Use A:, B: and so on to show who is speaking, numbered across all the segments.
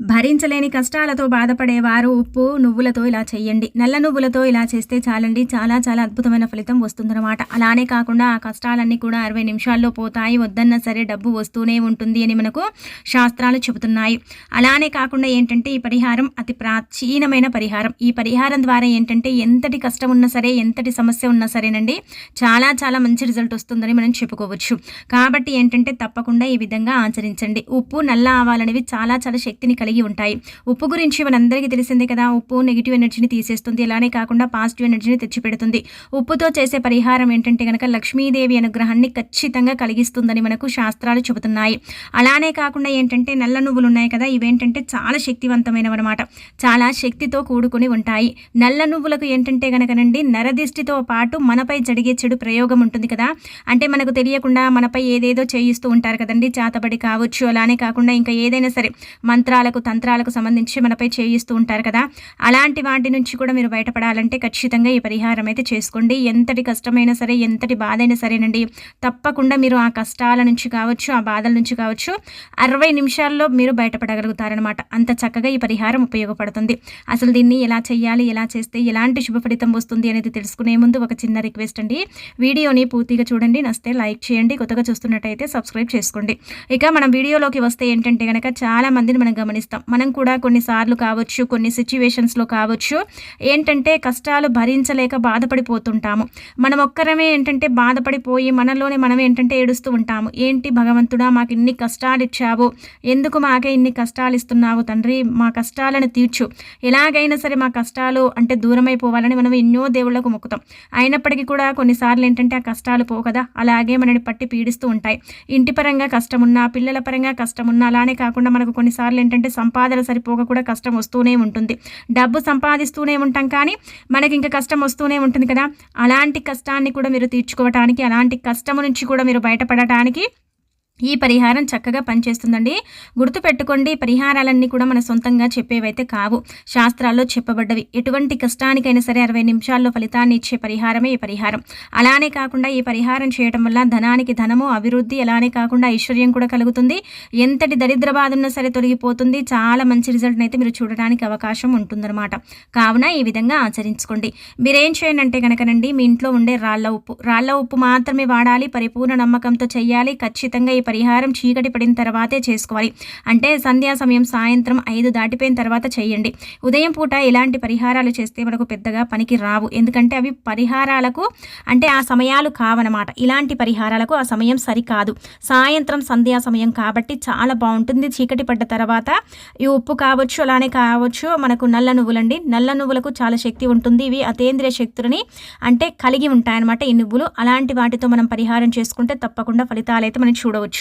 A: భరించలేని కష్టాలతో బాధపడేవారు. ఉప్పు నువ్వులతో ఇలా చేయండి నల్ల నువ్వులతో ఇలా చేస్తే చాలండి. చాలా చాలా అద్భుతమైన ఫలితం వస్తుందన్నమాట. అలానే కాకుండా ఆ కష్టాలన్నీ కూడా అరవై నిమిషాల్లో పోతాయి. వద్దన్నా సరే డబ్బు వస్తూనే ఉంటుంది అని మనకు శాస్త్రాలు చెబుతున్నాయి. అలానే కాకుండా ఏంటంటే ఈ పరిహారం అతి ప్రాచీనమైన పరిహారం. ఈ పరిహారం ద్వారా ఏంటంటే ఎంతటి కష్టం ఉన్నా సరే ఎంతటి సమస్య ఉన్నా సరేనండి చాలా చాలా మంచి రిజల్ట్ వస్తుందని మనం చెప్పుకోవచ్చు. కాబట్టి ఏంటంటే తప్పకుండా ఈ విధంగా ఆచరించండి. ఉప్పు నల్ల ఆవాలనేవి చాలా చాలా శక్తిని కలిగి ఉంటాయి. ఉప్పు గురించి మనందరికీ తెలిసిందే కదా ఉప్పు నెగిటివ్ ఎనర్జీని తీసేస్తుంది. అలానే కాకుండా పాజిటివ్ ఎనర్జీని తెచ్చిపెడుతుంది. ఉప్పుతో చేసే పరిహారం ఏంటంటే కనుక లక్ష్మీదేవి అనుగ్రహాన్ని ఖచ్చితంగా కలిగిస్తుందని మనకు శాస్త్రాలు చెబుతున్నాయి. అలానే కాకుండా ఏంటంటే నల్ల నువ్వులు ఉన్నాయి కదా ఇవేంటంటే చాలా శక్తివంతమైనవి అనమాట చాలా శక్తితో కూడుకుని ఉంటాయి. నల్ల నువ్వులకు ఏంటంటే కనుకనండి నరదిష్టితో పాటు మనపై జరిగే చెడు ప్రయోగం ఉంటుంది కదా. అంటే మనకు తెలియకుండా మనపై ఏదేదో చేయిస్తూ ఉంటారు కదండి చాతబడి కావచ్చు. అలానే కాకుండా ఇంకా ఏదైనా సరే మంత్రాల మంత్రాలకు తంత్రాలకు సంబంధించి మనపై చేయిస్తూ ఉంటారు కదా. అలాంటి వాటి నుంచి కూడా మీరు బయటపడాలంటే ఖచ్చితంగా ఈ పరిహారం అయితే చేసుకోండి. ఎంతటి కష్టమైనా సరే ఎంతటి బాధ అయినా సరేనండి. తప్పకుండా మీరు ఆ కష్టాల నుంచి కావచ్చు ఆ బాధల నుంచి కావచ్చు అరవై నిమిషాల్లో మీరు బయటపడగలుగుతారనమాట అంత చక్కగా ఈ పరిహారం ఉపయోగపడుతుంది. అసలు దీన్ని ఎలా చేయాలి ఎలా చేస్తే ఎలాంటి శుభ ఫలితం వస్తుంది అనేది తెలుసుకునే ముందు ఒక చిన్న రిక్వెస్ట్ అండి. వీడియోని పూర్తిగా చూడండి. నస్తే లైక్ చేయండి. కొత్తగా చూస్తున్నట్టయితే సబ్స్క్రైబ్ చేసుకోండి. ఇక మనం వీడియోలోకి వస్తే ఏంటంటే కనుక చాలా మందిని మనం గమనిస్తాం మనం కూడా కొన్నిసార్లు కావచ్చు కొన్ని సిచ్యువేషన్స్లో కావచ్చు ఏంటంటే కష్టాలు భరించలేక బాధపడిపోతుంటాము. మనం ఒక్కరమే ఏంటంటే బాధపడిపోయి మనలోనే మనం ఏంటంటే ఏడుస్తూ ఉంటాము. ఏంటి భగవంతుడా మాకు ఇన్ని కష్టాలు ఇచ్చావు. ఎందుకు మాకే ఇన్ని కష్టాలు ఇస్తున్నావు తండ్రి? మా కష్టాలను తీర్చు. ఎలాగైనా సరే మా కష్టాలు అంటే దూరమైపోవాలని మనం ఎన్నో దేవుళ్ళకు మొక్కుతాం. అయినప్పటికీ కూడా కొన్నిసార్లు ఏంటంటే ఆ కష్టాలు పో కదా అలాగే మనని పట్టి పీడిస్తూ ఉంటాయి. ఇంటి పరంగా కష్టమున్నా పిల్లల పరంగా కష్టమున్నా అలానే కాకుండా మనకు కొన్నిసార్లు ఏంటంటే సంపాదన సరిపోక కూడా కష్టం వస్తూనే ఉంటుంది. డబ్బు సంపాదిస్తూనే ఉంటాం కానీ మనకి ఇంకా కష్టం వస్తూనే ఉంటుంది కదా. అలాంటి కష్టాన్ని కూడా మీరు తీర్చుకోవటానికి అలాంటి కష్టం నుంచి కూడా మీరు బయటపడటానికి ఈ పరిహారం చక్కగా పనిచేస్తుందండి. గుర్తుపెట్టుకోండి పరిహారాలన్నీ కూడా మన సొంతంగా చెప్పేవైతే కావు. శాస్త్రాల్లో చెప్పబడ్డవి. ఎటువంటి కష్టానికైనా సరే అరవై నిమిషాల్లో ఫలితాన్ని ఇచ్చే పరిహారమే ఈ పరిహారం. అలానే కాకుండా ఈ పరిహారం చేయడం వల్ల ధనానికి ధనము అభివృద్ధి అలానే కాకుండా ఐశ్వర్యం కూడా కలుగుతుంది. ఎంతటి దరిద్ర బాధ ఉన్నా సరే తొలగిపోతుంది. చాలా మంచి రిజల్ట్ అయితే మీరు చూడడానికి అవకాశం ఉంటుందన్నమాట. కావున ఈ విధంగా ఆచరించుకోండి. మీరేం చేయండి అంటే కనుకనండి మీ ఇంట్లో ఉండే రాళ్ళ ఉప్పు. రాళ్ళ ఉప్పు మాత్రమే వాడాలి. పరిపూర్ణ నమ్మకంతో చేయాలి ఖచ్చితంగా ఈ పరిహారం చీకటి పడిన తర్వాతే చేసుకోవాలి. అంటే సంధ్యా సమయం సాయంత్రం ఐదు దాటిపోయిన తర్వాత చేయండి. ఉదయం పూట ఇలాంటి పరిహారాలు చేస్తే మనకు పెద్దగా పనికి రావు. ఎందుకంటే అవి పరిహారాలకు అంటే ఆ సమయాలు కావనమాట. ఇలాంటి పరిహారాలకు ఆ సమయం సరికాదు. సాయంత్రం సంధ్యా సమయం కాబట్టి చాలా బాగుంటుంది. చీకటి పడ్డ తర్వాత ఈ ఉప్పు కావచ్చు అలానే కావచ్చు మనకు నల్ల నువ్వులండి. నల్ల నువ్వులకు చాలా శక్తి ఉంటుంది. ఇవి అతేంద్రియ శక్తులని అంటే కలిగి ఉంటాయన్నమాట ఈ నువ్వులు. అలాంటి వాటితో మనం పరిహారం చేసుకుంటే తప్పకుండా ఫలితాలు అయితే మనం చూడవచ్చు.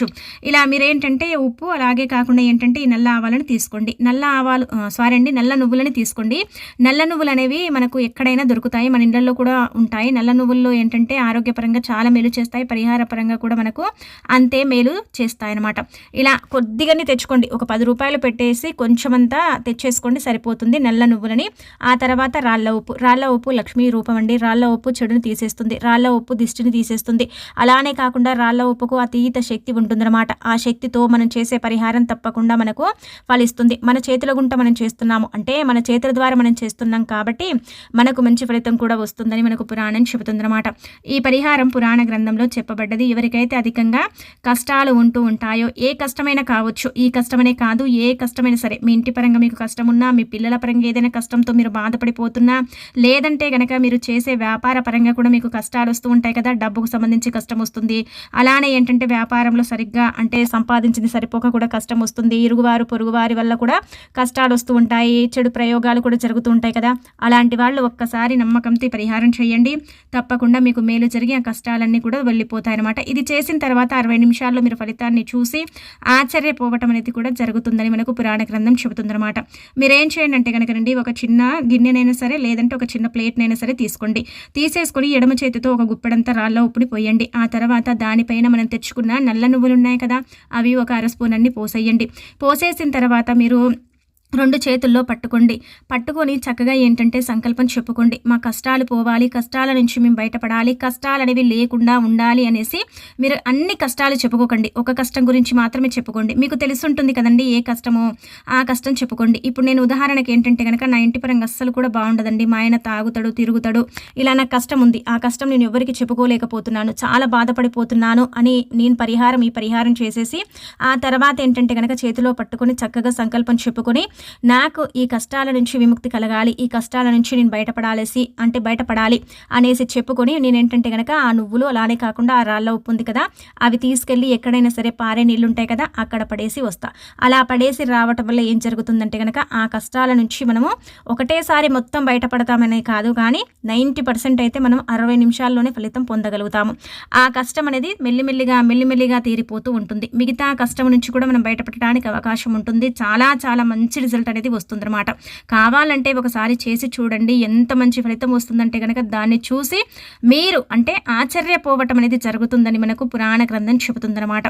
A: ఇలా మీరేంటంటే ఉప్పు అలాగే కాకుండా ఏంటంటే ఈ నల్ల ఆవాలను తీసుకోండి. నల్ల ఆవాలు సారీ అండి నల్ల నువ్వులని తీసుకోండి. నల్ల నువ్వులు అనేవి మనకు ఎక్కడైనా దొరుకుతాయి. మన ఇండ్లలో కూడా ఉంటాయి. నల్ల నువ్వుల్లో ఏంటంటే ఆరోగ్యపరంగా చాలా మేలు చేస్తాయి. పరిహార పరంగా కూడా మనకు అంతే మేలు చేస్తాయి అనమాట ఇలా కొద్దిగానే తెచ్చుకోండి. ఒక పది రూపాయలు పెట్టేసి కొంచెమంతా తెచ్చేసుకోండి సరిపోతుంది నల్ల నువ్వులని. ఆ తర్వాత రాళ్ళ ఉప్పు. రాళ్ళ ఉప్పు లక్ష్మీ రూపం అండి. రాళ్ళ ఉప్పు చెడుని తీసేస్తుంది. రాళ్ళ ఉప్పు దిష్టిని తీసేస్తుంది. అలానే కాకుండా రాళ్ళ ఉప్పుకు అతీత శక్తి ఉంటుందన్నమాట. ఆ శక్తితో మనం చేసే పరిహారం తప్పకుండా మనకు ఫలిస్తుంది. మన చేతుల గుంట మనం చేస్తున్నాము. అంటే మన చేతుల ద్వారా మనం చేస్తున్నాం కాబట్టి మనకు మంచి ఫలితం కూడా వస్తుందని మనకు పురాణం చెబుతుందన్నమాట. ఈ పరిహారం పురాణ గ్రంథంలో చెప్పబడ్డది. ఎవరికైతే అధికంగా కష్టాలు ఉంటూ ఉంటాయో ఏ కష్టమైనా కావచ్చు. ఈ కష్టమనే కాదు ఏ కష్టమైనా సరే. మీ ఇంటి పరంగా మీకు కష్టం ఉన్నా మీ పిల్లల పరంగా ఏదైనా కష్టంతో మీరు బాధపడిపోతున్నా లేదంటే కనుక మీరు చేసే వ్యాపార పరంగా కూడా మీకు కష్టాలు వస్తూ ఉంటాయి కదా. డబ్బుకు సంబంధించి కష్టం వస్తుంది. అలానే ఏంటంటే వ్యాపారంలో సరిగ్గా అంటే సంపాదించింది సరిపోక కూడా కష్టం వస్తుంది. ఇరుగువారు పొరుగువారి వల్ల కూడా కష్టాలు వస్తూ ఉంటాయి. చెడు ప్రయోగాలు కూడా జరుగుతూ ఉంటాయి కదా. అలాంటి వాళ్ళు ఒక్కసారి నమ్మకంతో పరిహారం చేయండి. తప్పకుండా మీకు మేలు జరిగి ఆ కష్టాలన్నీ కూడా వెళ్ళిపోతాయి అనమాట ఇది చేసిన తర్వాత అరవై నిమిషాల్లో మీరు ఫలితాన్ని చూసి ఆశ్చర్యపోవటం అనేది కూడా జరుగుతుందని మనకు పురాణ గ్రంథం చెబుతుందన్నమాట మీరేం చేయండి అంటే కనుక రండి ఒక చిన్న గిన్నెనైనా సరే లేదంటే ఒక చిన్న ప్లేట్నైనా సరే తీసుకోండి. తీసేసుకొని ఎడమ చేతితో ఒక గుప్పెడంతా రాళ్ళ ఉప్పుని పోయండి. ఆ తర్వాత దానిపైన మనం తెచ్చుకున్న నల్ల నువ్వులు ఉన్నాయి కదా అవి ఒక అర స్పూన్ అన్ని పోసేయండి. పోసేసిన తర్వాత మీరు రెండు చేతుల్లో పట్టుకోండి. పట్టుకొని చక్కగా ఏంటంటే సంకల్పం చెప్పుకోండి. మా కష్టాలు పోవాలి కష్టాల నుంచి మేము బయటపడాలి కష్టాలు అనేవి లేకుండా ఉండాలి అనేసి మీరు అన్ని కష్టాలు చెప్పుకోకండి. ఒక కష్టం గురించి మాత్రమే చెప్పుకోండి. మీకు తెలుసుంటుంది కదండి ఏ కష్టమో ఆ కష్టం చెప్పుకోండి. ఇప్పుడు నేను ఉదాహరణకి ఏంటంటే కనుక నా ఇంటి పరంగా అస్సలు కూడా బాగుండదండి. మా ఆయన తాగుతాడు తిరుగుతాడు. ఇలా నాకు కష్టం ఉంది. ఆ కష్టం నేను ఎవరికి చెప్పుకోలేకపోతున్నాను. చాలా బాధపడిపోతున్నాను అని నేను పరిహారం ఈ పరిహారం చేసేసి ఆ తర్వాత ఏంటంటే కనుక చేతిలో పట్టుకొని చక్కగా సంకల్పం చెప్పుకొని నాకు ఈ కష్టాల నుంచి విముక్తి కలగాలి ఈ కష్టాల నుంచి నేను బయటపడాలేసి అంటే బయటపడాలి అనేసి చెప్పుకొని నేను ఏంటంటే కనుక ఆ నువ్వులు అలానే కాకుండా ఆ రాళ్ళ ఉప్పు ఉంది కదా అవి తీసుకెళ్ళి ఎక్కడైనా సరే పారే నీళ్ళు ఉంటాయి కదా అక్కడ పడేసి వస్తా. అలా పడేసి రావటం వల్ల ఏం జరుగుతుందంటే కనుక ఆ కష్టాల నుంచి మనము ఒకటేసారి మొత్తం బయటపడతామనే కాదు కానీ నైంటీ పర్సెంట్ అయితే మనం అరవై నిమిషాల్లోనే ఫలితం పొందగలుగుతాము. ఆ కష్టం అనేది మెల్లిమెల్లిగా మెల్లిమెల్లిగా తీరిపోతూ ఉంటుంది. మిగతా కష్టం నుంచి కూడా మనం బయటపడడానికి అవకాశం ఉంటుంది. చాలా చాలా మంచి రిజల్ట్ అనేది వస్తుందన్నమాట. కావాలంటే ఒకసారి చేసి చూడండి ఎంత మంచి ఫలితం వస్తుందంటే కనుక దాన్ని చూసి మీరు అంటే ఆశ్చర్యపోవటం అనేది జరుగుతుందని మనకు పురాణ గ్రంథం చెబుతుందన్నమాట.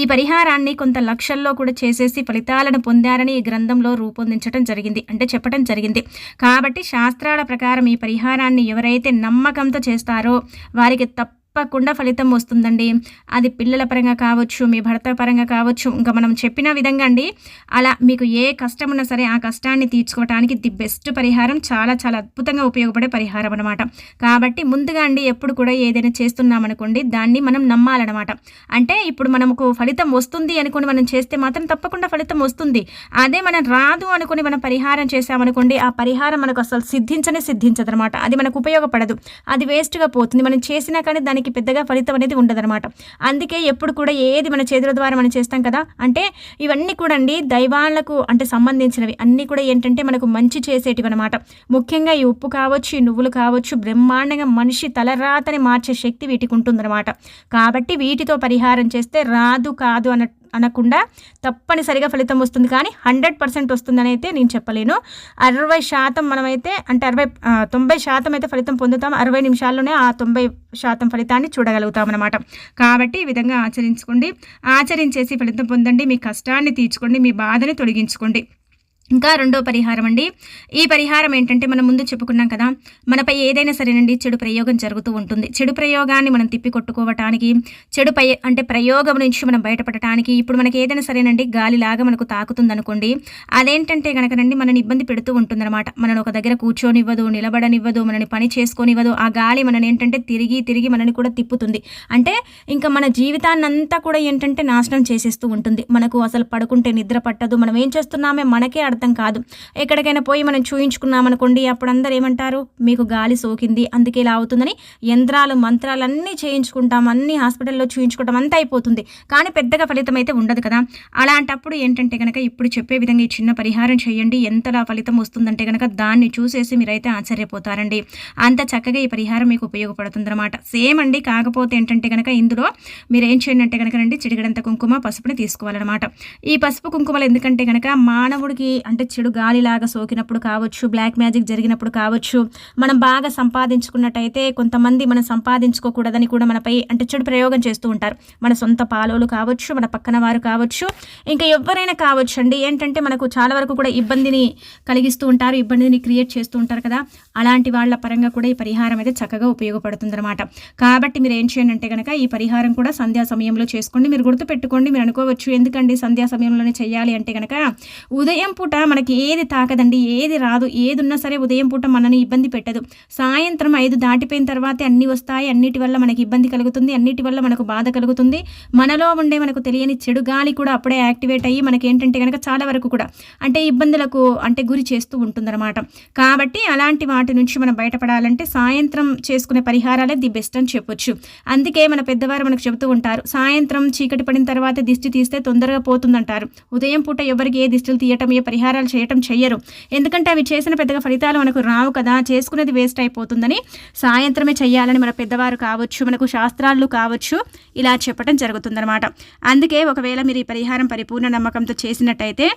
A: ఈ పరిహారాన్ని కొంత లక్షల్లో కూడా చేసేసి ఫలితాలను పొందారని ఈ గ్రంథంలో రూపొందించడం జరిగింది. అంటే చెప్పడం జరిగింది. కాబట్టి శాస్త్రాల ప్రకారం ఈ పరిహారాన్ని ఎవరైతే నమ్మకంతో చేస్తారో వారికి తప్ప తప్పకుండా ఫలితం వస్తుందండి. అది పిల్లల పరంగా కావచ్చు మీ భర్త పరంగా కావచ్చు ఇంకా మనం చెప్పిన విధంగా అండి అలా మీకు ఏ కష్టం ఉన్నా సరే ఆ కష్టాన్ని తీర్చుకోవడానికి ది బెస్ట్ పరిహారం చాలా చాలా అద్భుతంగా ఉపయోగపడే పరిహారం అనమాట కాబట్టి ముందుగా అండి ఎప్పుడు కూడా ఏదైనా చేస్తున్నామనుకోండి దాన్ని మనం నమ్మాలన్నమాట. అంటే ఇప్పుడు మనకు ఫలితం వస్తుంది అనుకుని మనం చేస్తే మాత్రం తప్పకుండా ఫలితం వస్తుంది. అదే మనం రాదు అనుకుని మనం పరిహారం చేసామనుకోండి ఆ పరిహారం మనకు అసలు సిద్ధించనే సిద్ధించదు అనమాట అది మనకు ఉపయోగపడదు. అది వేస్ట్గా పోతుంది. మనం చేసినా కానీ దానికి మనకి పెద్దగా ఫలితం అనేది ఉండదన్నమాట. అందుకే ఎప్పుడు కూడా ఏది మన చేతుల ద్వారా మనం చేస్తాం కదా అంటే ఇవన్నీ కూడా అండి దైవాలకు అంటే సంబంధించినవి. అన్నీ కూడా ఏంటంటే మనకు మంచి చేసేటివి అనమాట ముఖ్యంగా ఈ ఉప్పు కావచ్చు ఈ నువ్వులు కావచ్చు బ్రహ్మాండంగా మనిషి తలరాతని మార్చే శక్తి వీటికి ఉంటుందన్నమాట. కాబట్టి వీటితో పరిహారం చేస్తే రాదు కాదు అన్న అనకుండా తప్పనిసరిగా ఫలితం వస్తుంది కానీ హండ్రెడ్ పర్సెంట్ వస్తుందని అయితే నేను చెప్పలేను. అరవై శాతం మనమైతే అంటే అరవై తొంభై శాతం అయితే ఫలితం పొందుతాం. అరవై నిమిషాల్లోనే ఆ తొంభై శాతం ఫలితాన్ని చూడగలుగుతాం అనమాట కాబట్టి ఈ విధంగా ఆచరించుకోండి. ఆచరించేసి ఫలితం పొందండి. మీ కష్టాన్ని తీర్చుకోండి. మీ బాధని తొలగించుకోండి. ఇంకా రెండో పరిహారం అండి. ఈ పరిహారం ఏంటంటే మనం ముందు చెప్పుకున్నాం కదా మనపై ఏదైనా సరేనండి చెడు ప్రయోగం జరుగుతూ ఉంటుంది. చెడు ప్రయోగాన్ని మనం తిప్పి కొట్టుకోవటానికి చెడు పై అంటే ప్రయోగం నుంచి మనం బయటపడటానికి ఇప్పుడు మనకి ఏదైనా సరేనండి గాలిలాగా మనకు తాకుతుంది అనుకోండి అదేంటంటే కనుకనండి మనని ఇబ్బంది పెడుతూ ఉంటుందన్నమాట. మనని ఒక దగ్గర కూర్చోనివ్వదు నిలబడనివ్వదు మనని పని చేసుకొనివ్వదు ఆ గాలి మనని ఏంటంటే తిరిగి తిరిగి మనని కూడా తిప్పుతుంది. అంటే ఇంకా మన జీవితాన్నంతా కూడా ఏంటంటే నాశనం చేసేస్తూ ఉంటుంది. మనకు అసలు పడుకుంటే నిద్ర పట్టదు మనం ఏం చేస్తున్నామే మనకే అర్థం అర్థం కాదు. ఎక్కడికైనా పోయి మనం చూయించుకున్నామనుకోండి అప్పుడు అందరు ఏమంటారు? మీకు గాలి సోకింది అందుకే ఇలా అవుతుందని యంత్రాలు మంత్రాలు అన్నీ చేయించుకుంటాం అన్ని హాస్పిటల్లో చూయించుకుంటాం అంతా అయిపోతుంది. కానీ పెద్దగా ఫలితం అయితే ఉండదు కదా. అలాంటప్పుడు ఏంటంటే కనుక ఇప్పుడు చెప్పే విధంగా ఈ చిన్న పరిహారం చేయండి. ఎంతలా ఫలితం వస్తుందంటే కనుక దాన్ని చూసేసి మీరైతే ఆశ్చర్యపోతారండి. అంత చక్కగా ఈ పరిహారం మీకు ఉపయోగపడుతుందన్నమాట. సేమ్ అండి. కాకపోతే ఏంటంటే కనుక ఇందులో మీరు ఏం చేయండి అంటే కనుక రండి చిడిగడంత కుంకుమ పసుపుని తీసుకోవాలన్నమాట. ఈ పసుపు కుంకుమలు ఎందుకంటే కనుక మానవుడికి అంటే చెడు గాలిలాగా సోకినప్పుడు కావచ్చు బ్లాక్ మ్యాజిక్ జరిగినప్పుడు కావచ్చు మనం బాగా సంపాదించుకున్నట్టయితే కొంతమంది మనం సంపాదించుకోకూడదని కూడా మనపై అంటే చెడు ప్రయోగం చేస్తూ ఉంటారు. మన సొంత పాలోలు కావచ్చు మన పక్కన వారు కావచ్చు ఇంకా ఎవరైనా కావచ్చు అండి ఏంటంటే మనకు చాలా వరకు కూడా ఇబ్బందిని కలిగిస్తూ ఉంటారు ఇబ్బందిని క్రియేట్ చేస్తూ ఉంటారు కదా. అలాంటి వాళ్ళ పరంగా కూడా ఈ పరిహారం అయితే చక్కగా ఉపయోగపడుతుంది అనమాట కాబట్టి మీరు ఏం చేయండి అంటే కనుక ఈ పరిహారం కూడా సంధ్యా సమయంలో చేసుకోండి. మీరు గుర్తుపెట్టుకోండి మీరు అనుకోవచ్చు ఎందుకండి సంధ్యా సమయంలోనే చేయాలి అంటే కనుక ఉదయం పూట మనకి ఏది తాకదండి ఏది రాదు ఏది ఉన్నా సరే ఉదయం పూట మనని ఇబ్బంది పెట్టదు. సాయంత్రం ఐదు దాటిపోయిన తర్వాతే అన్ని వస్తాయి అన్నిటి వల్ల మనకి ఇబ్బంది కలుగుతుంది అన్నిటి వల్ల మనకు బాధ కలుగుతుంది. మనలో ఉండే మనకు తెలియని చెడు గాలి కూడా అప్పుడే యాక్టివేట్ అయ్యి మనకి ఏంటంటే కనుక చాలా వరకు కూడా అంటే ఇబ్బందులకు అంటే గురి చేస్తూ ఉంటుందన్నమాట. కాబట్టి అలాంటి వాటి నుంచి మనం బయటపడాలంటే సాయంత్రం చేసుకునే పరిహారాలే ది బెస్ట్ అని చెప్పొచ్చు. అందుకే మన పెద్దవారు మనకు చెబుతూ ఉంటారు సాయంత్రం చీకటి పడిన తర్వాత దిష్టి తీస్తే తొందరగా పోతుందంటారు. ఉదయం పూట ఎవరికి ఏ దిష్టిలు తీయటం ఏ పరిహారాలు చేయటం చెయ్యరు. ఎందుకంటే అవి చేసిన పెద్దగా ఫలితాలు మనకు రావు కదా చేసుకునేది వేస్ట్ అయిపోతుందని సాయంత్రమే చేయాలని మన పెద్దవారు కావచ్చు మనకు శాస్త్రాలు కావచ్చు ఇలా చెప్పడం జరుగుతుందన్నమాట. అందుకే ఒకవేళ మీరు ఈ పరిహారం పరిపూర్ణ నమ్మకంతో చేసినట్టయితే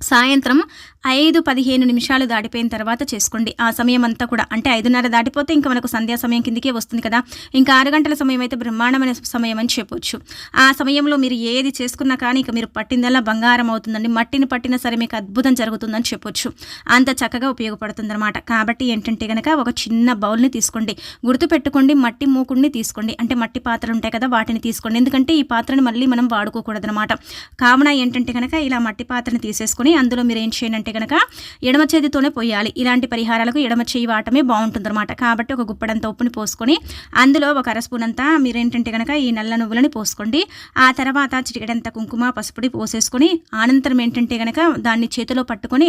A: సాయంత్రం ఐదు పదిహేను నిమిషాలు దాటిపోయిన తర్వాత చేసుకోండి. ఆ సమయం అంతా కూడా అంటే ఐదున్నర దాటిపోతే ఇంకా మనకు సంధ్యా సమయం కిందకే వస్తుంది కదా. ఇంకా ఆరు గంటల సమయం అయితే బ్రహ్మాండమైన సమయం అని చెప్పొచ్చు. ఆ సమయంలో మీరు ఏది చేసుకున్నా కానీ ఇక మీరు పట్టిందల్లా బంగారం అవుతుందండి. మట్టిని పట్టినా సరే మీకు అద్భుతం జరుగుతుందని చెప్పొచ్చు. అంత చక్కగా ఉపయోగపడుతుంది అనమాట కాబట్టి ఏంటంటే కనుక ఒక చిన్న బౌల్ని తీసుకోండి. గుర్తుపెట్టుకోండి మట్టి మూకుడిని తీసుకోండి. అంటే మట్టి పాత్రలు ఉంటాయి కదా వాటిని తీసుకోండి. ఎందుకంటే ఈ పాత్రని మళ్ళీ మనం వాడుకోకూడదు అనమాట కావున ఏంటంటే కనుక ఇలా మట్టి పాత్రని తీసేసుకొని అందులో మీరు ఏం చేయండి అంటే కనుక ఎడమ చేతితోనే పోయాలి. ఇలాంటి పరిహారాలకు ఎడమ చేయి వాటమే బాగుంటుందన్నమాట. కాబట్టి ఒక గుప్పడంత ఉప్పుని పోసుకొని అందులో ఒక అర స్పూన్ అంతా మీరేంటంటే కనుక ఈ నల్ల నువ్వులని పోసుకోండి. ఆ తర్వాత చిటికడంత కుంకుమ పసుపుడి పోసేసుకొని అనంతరం ఏంటంటే కనుక దాన్ని చేతిలో పట్టుకొని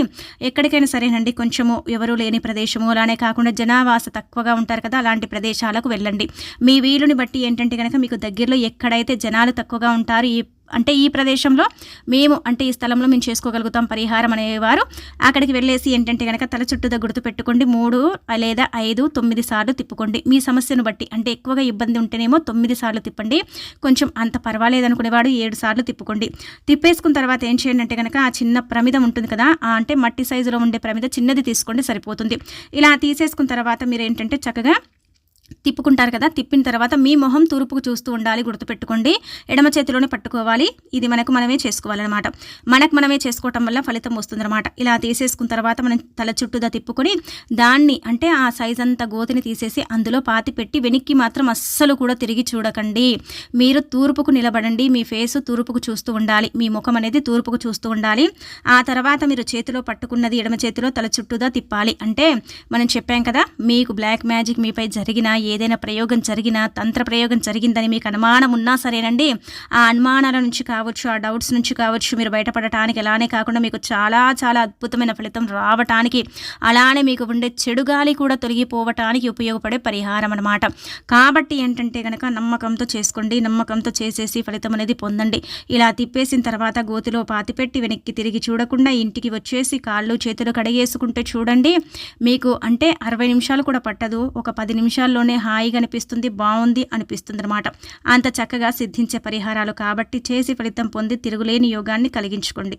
A: ఎక్కడికైనా సరేనండి కొంచెము ఎవరు లేని ప్రదేశము అలానే కాకుండా జనావాస తక్కువగా ఉంటారు కదా అలాంటి ప్రదేశాలకు వెళ్ళండి. మీ వీలుని బట్టి ఏంటంటే కనుక మీకు దగ్గరలో ఎక్కడైతే జనాలు తక్కువగా ఉంటారు ఈ అంటే ఈ ప్రదేశంలో మేము అంటే ఈ స్థలంలో మేము చేసుకోగలుగుతాం పరిహారం అనేవారు. అక్కడికి వెళ్ళేసి ఏంటంటే కనుక తల చుట్టూ గుర్తు పెట్టుకోండి. మూడు లేదా ఐదు తొమ్మిది సార్లు తిప్పుకోండి. మీ సమస్యను బట్టి అంటే ఎక్కువగా ఇబ్బంది ఉంటేనేమో తొమ్మిది సార్లు తిప్పండి. కొంచెం అంత పర్వాలేదు అనుకునేవాడు ఏడు సార్లు తిప్పుకోండి. తిప్పేసుకున్న తర్వాత ఏం చేయండి అంటే కనుక ఆ చిన్న ప్రమిదం ఉంటుంది కదా అంటే మట్టి సైజులో ఉండే ప్రమిద చిన్నది తీసుకోండి సరిపోతుంది. ఇలా తీసేసుకున్న తర్వాత మీరు ఏంటంటే చక్కగా తిప్పుకుంటారు కదా తిప్పిన తర్వాత మీ మొహం తూర్పుకు చూస్తూ ఉండాలి గుర్తుపెట్టుకోండి. ఎడమ చేతిలోనే పట్టుకోవాలి. ఇది మనకు మనమే చేసుకోవాలన్నమాట. మనకు మనమే చేసుకోవటం వల్ల ఫలితం వస్తుందన్నమాట. ఇలా తీసేసుకున్న తర్వాత మనం తల చుట్టూదా తిప్పుకొని దాన్ని అంటే ఆ సైజ్ అంతా గోతిని తీసేసి అందులో పాతి పెట్టి వెనక్కి మాత్రం అస్సలు కూడా తిరిగి చూడకండి. మీరు తూర్పుకు నిలబడండి. మీ ఫేస్ తూర్పుకు చూస్తూ ఉండాలి. మీ ముఖం అనేది తూర్పుకు చూస్తూ ఉండాలి. ఆ తర్వాత మీరు చేతిలో పట్టుకున్నది ఎడమ చేతిలో తల చుట్టూదా తిప్పాలి. అంటే మనం చెప్పాం కదా మీకు బ్లాక్ మ్యాజిక్ మీపై జరిగిన ఏదైనా ప్రయోగం జరిగినా తంత్ర ప్రయోగం జరిగిందని మీకు అనుమానం ఉన్నా సరేనండి ఆ అనుమానాల నుంచి కావచ్చు ఆ డౌట్స్ నుంచి కావచ్చు మీరు బయటపడటానికి అలానే కాకుండా మీకు చాలా చాలా అద్భుతమైన ఫలితం రావటానికి అలానే మీకు ఉండే చెడు గాలి కూడా తొలగిపోవటానికి ఉపయోగపడే పరిహారం అనమాట కాబట్టి ఏంటంటే కనుక నమ్మకంతో చేసుకోండి నమ్మకంతో చేసేసి ఫలితం అనేది పొందండి. ఇలా తిప్పేసిన తర్వాత గోతిలో పాతిపెట్టి వెనక్కి తిరిగి చూడకుండా ఇంటికి వచ్చేసి కాళ్ళు చేతులు కడిగేసుకుంటే చూడండి మీకు అంటే అరవై నిమిషాలు కూడా పట్టదు ఒక పది నిమిషాల్లోనే హాయిగా అనిపిస్తుంది బాగుంది అనిపిస్తుంది అనమాట అంత చక్కగా సిద్ధించే పరిహారాలు కాబట్టి చేసి ఫలితం పొంది తిరుగులేని యోగాన్ని కలిగించుకోండి.